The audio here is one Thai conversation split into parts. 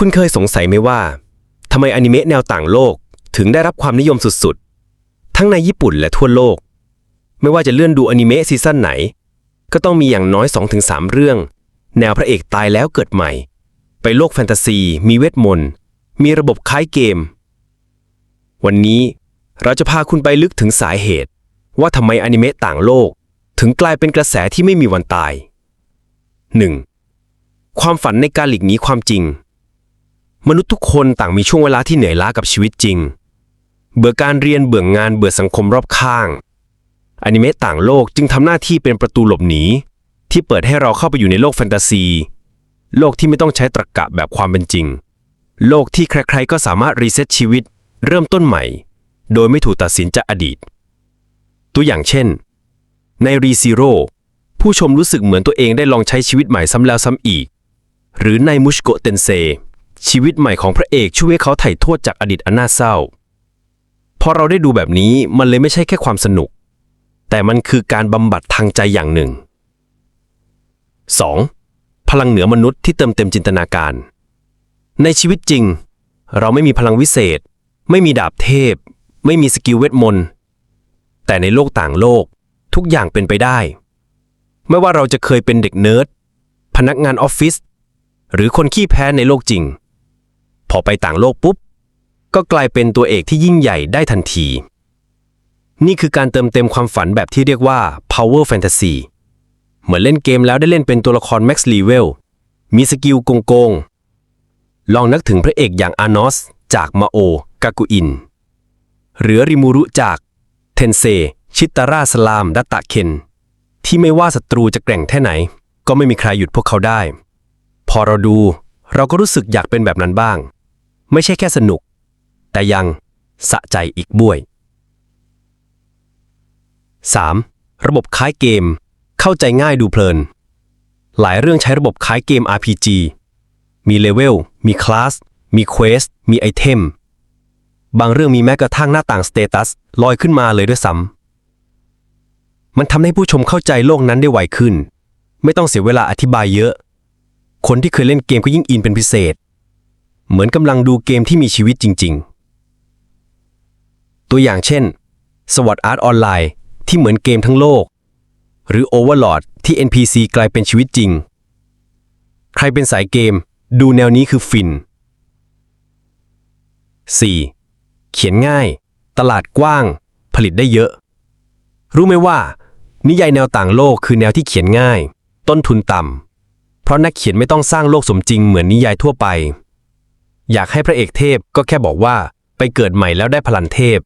คุณเคยสงสัยไหมว่าทำไมอนิเมะแนวต่างโลกถึงได้รับความนิยมสุดๆ ทั้งในญี่ปุ่นและทั่วโลก ไม่ว่าจะเลื่อนดูอนิเมะซีซั่นไหน ก็ต้องมีอย่างน้อย 2-3 เรื่อง แนวพระเอกตายแล้วเกิดใหม่ ไปโลกแฟนตาซี มีเวทมนต์ มีระบบคล้ายเกม วันนี้เราจะพาคุณไปลึกถึงสาเหตุ ว่าทำไมอนิเมะต่างโลก ถึงกลายเป็นกระแสที่ไม่มีวันตาย 1. ความฝันในการหลีกหนีความจริง มนุษย์ทุกคนต่างมีช่วงเวลาที่เหนื่อยล้ากับชีวิตจริง เบื่อการเรียนเบื่องานเบื่อสังคมรอบข้างอนิเมะต่างโลกจึงทำหน้าที่เป็นประตูหลบหนี ที่เปิดให้เราเข้าไปอยู่ในโลกแฟนตาซี โลกที่ไม่ต้องใช้ตรรกะแบบความเป็นจริง โลกที่ใครๆก็สามารถรีเซ็ตชีวิต เริ่มต้นใหม่ โดยไม่ถูกตัดสินจากอดีต ตัวอย่างเช่น ในรีซีโร่ผู้ชมรู้สึกเหมือนตัวเองได้ลองใช้ชีวิตใหม่ซ้ำแล้วซ้ำอีก หรือในมุชโกเตนเซ ชีวิตใหม่ของพระเอกช่วยให้เขาไถ่โทษจากอดีตอันน่าเศร้า พอเราได้ดูแบบนี้มันเลยไม่ใช่แค่ความสนุก แต่มันคือการบำบัดทางใจอย่างหนึ่ง 2. พลังเหนือมนุษย์ที่เติมเต็มจินตนาการ ในชีวิตจริง เราไม่มีพลังวิเศษ ไม่มีดาบเทพ ไม่มีสกิลเวทมนต์ แต่ในโลกต่างโลก ทุกอย่างเป็นไปได้ ไม่ว่าเราจะเคยเป็นเด็กเนิร์ดพนักงานออฟฟิศหรือคนขี้แพ้ในโลกจริง พอไปต่างโลกปุ๊บ ก็กลายเป็นตัวเอกที่ยิ่งใหญ่ได้ทันที นี่คือการเติมเต็มความฝันแบบที่เรียกว่า power fantasy เหมือนเล่นเกมแล้วได้เล่นเป็นตัวละคร max level มีสกิลโกงโกง ลองนึกถึงพระเอกอย่างอานอสจากมาโอกากุอิน หรือริมูรุจากเทนเซ ชิตาราสลามดัตตะเคน ที่ไม่ว่าศัตรูจะแกร่งแค่ไหน ก็ไม่มีใครหยุดพวกเขาได้ พอเราดูเราก็รู้สึกอยากเป็นแบบนั้นบ้าง ไม่ใช่แค่สนุก แต่ยังสะใจอีกบ้วย 3. ระบบคล้ายเกม เข้าใจง่ายดูเพลิน หลายเรื่องใช้ระบบคล้ายเกม RPG มีเลเวล มีคลาส มีเควส มีไอเทม บางเรื่องมีแม้กระทั่งหน้าต่างสเตตัสลอยขึ้นมาเลยด้วยซ้ำ มันทำให้ผู้ชมเข้าใจโลกนั้นได้ไวขึ้น ไม่ต้องเสียเวลาอธิบายเยอะ คนที่เคยเล่นเกมก็ยิ่งอินเป็นพิเศษ เหมือนกำลังดูเกมที่มีชีวิตจริง ๆ ตัวอย่างเช่น สวอตอาร์ตออนไลน์ที่เหมือนเกมทั้งโลก หรือ Overlord ที่ NPC กลายเป็นชีวิตจริง ใครเป็นสายเกม ดูแนวนี้คือฟิน 4. เขียนง่าย ตลาดกว้าง ผลิตได้เยอะ รู้ไหมว่า นิยายแนวต่างโลกคือแนวที่เขียนง่าย ต้นทุนต่ำเพราะนักเขียนไม่ต้องสร้างโลกสมจริงเหมือนนิยายทั่วไป อยากให้พระเอกเทพก็แค่บอกว่าไปเกิดใหม่แล้วได้พลังเทพ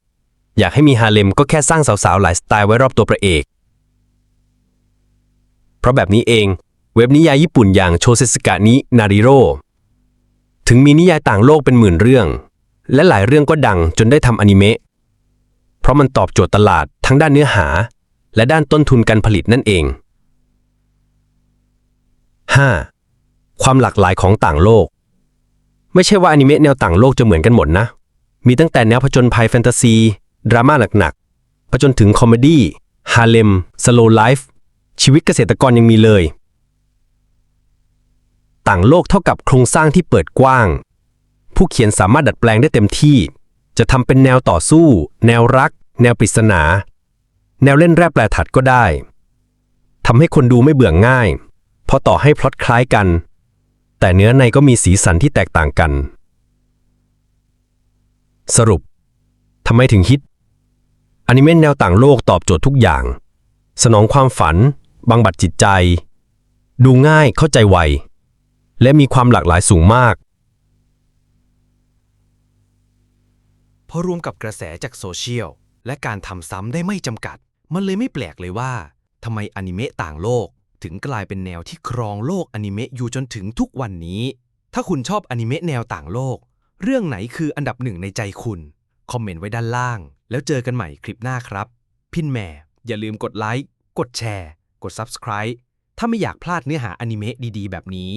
อยากให้มีฮาเลมก็แค่สร้างสาวๆ หลายสไตล์ไว้รอบตัวพระเอก เพราะแบบนี้เอง เว็บนิยายญี่ปุ่นอย่างโชเซสกะนินาริโรถึงมีนิยายต่างโลกเป็นหมื่นเรื่อง และหลายเรื่องก็ดังจนได้ทำอนิเมะเพราะมันตอบโจทย์ตลาดทั้งด้านเนื้อหา และด้านต้นทุนการผลิตนั่นเอง 5. ความหลากหลายของต่างโลก ไม่ใช่ว่าอนิเมะแนวต่างโลกจะเหมือนกันหมดนะ มีตั้งแต่แนวผจญภัยแฟนตาซี ดราม่าหนักๆไปจนถึงคอมเมดี้ฮาเลมสโลไลฟ์ชีวิตเกษตรกรยังมีเลย ต่างโลกเท่ากับโครงสร้างที่เปิดกว้าง ผู้เขียนสามารถดัดแปลงได้เต็มที่ จะทำเป็นแนวต่อสู้ แนวรัก แนวปริศนา แนวเล่นแร่แปรถัดก็ได้ทำให้คนดูไม่เบื่อง่าย เพราะต่อให้พล็อตคล้ายกัน แต่เนื้อในก็มีสีสันที่แตกต่างกัน สรุปทำไมถึงฮิตอนิเมะแนวต่างโลกตอบโจทย์ทุกอย่าง สนองความฝัน บังบัดจิตใจ ดูง่ายเข้าใจไว และมีความหลากหลายสูงมากพอรวมกับกระแสจากโซเชียลและการทำซ้ำได้ไม่จำกัด มันเลยไม่แปลกเลยว่าทำไมอนิเมะต่างโลก ถึงกลายเป็นแนวที่ครองโลกอนิเมะอยู่จนถึงทุกวันนี้ ถ้าคุณชอบอนิเมะแนวต่างโลก เรื่องไหนคืออันดับหนึ่งในใจคุณ คอมเมนต์ไว้ด้านล่าง แล้วเจอกันใหม่คลิปหน้าครับ พินแม่อย่าลืมกดไลค์ กดแชร์ กด Subscribe ถ้าไม่อยากพลาดเนื้อหาอนิเมะดีๆ แบบนี้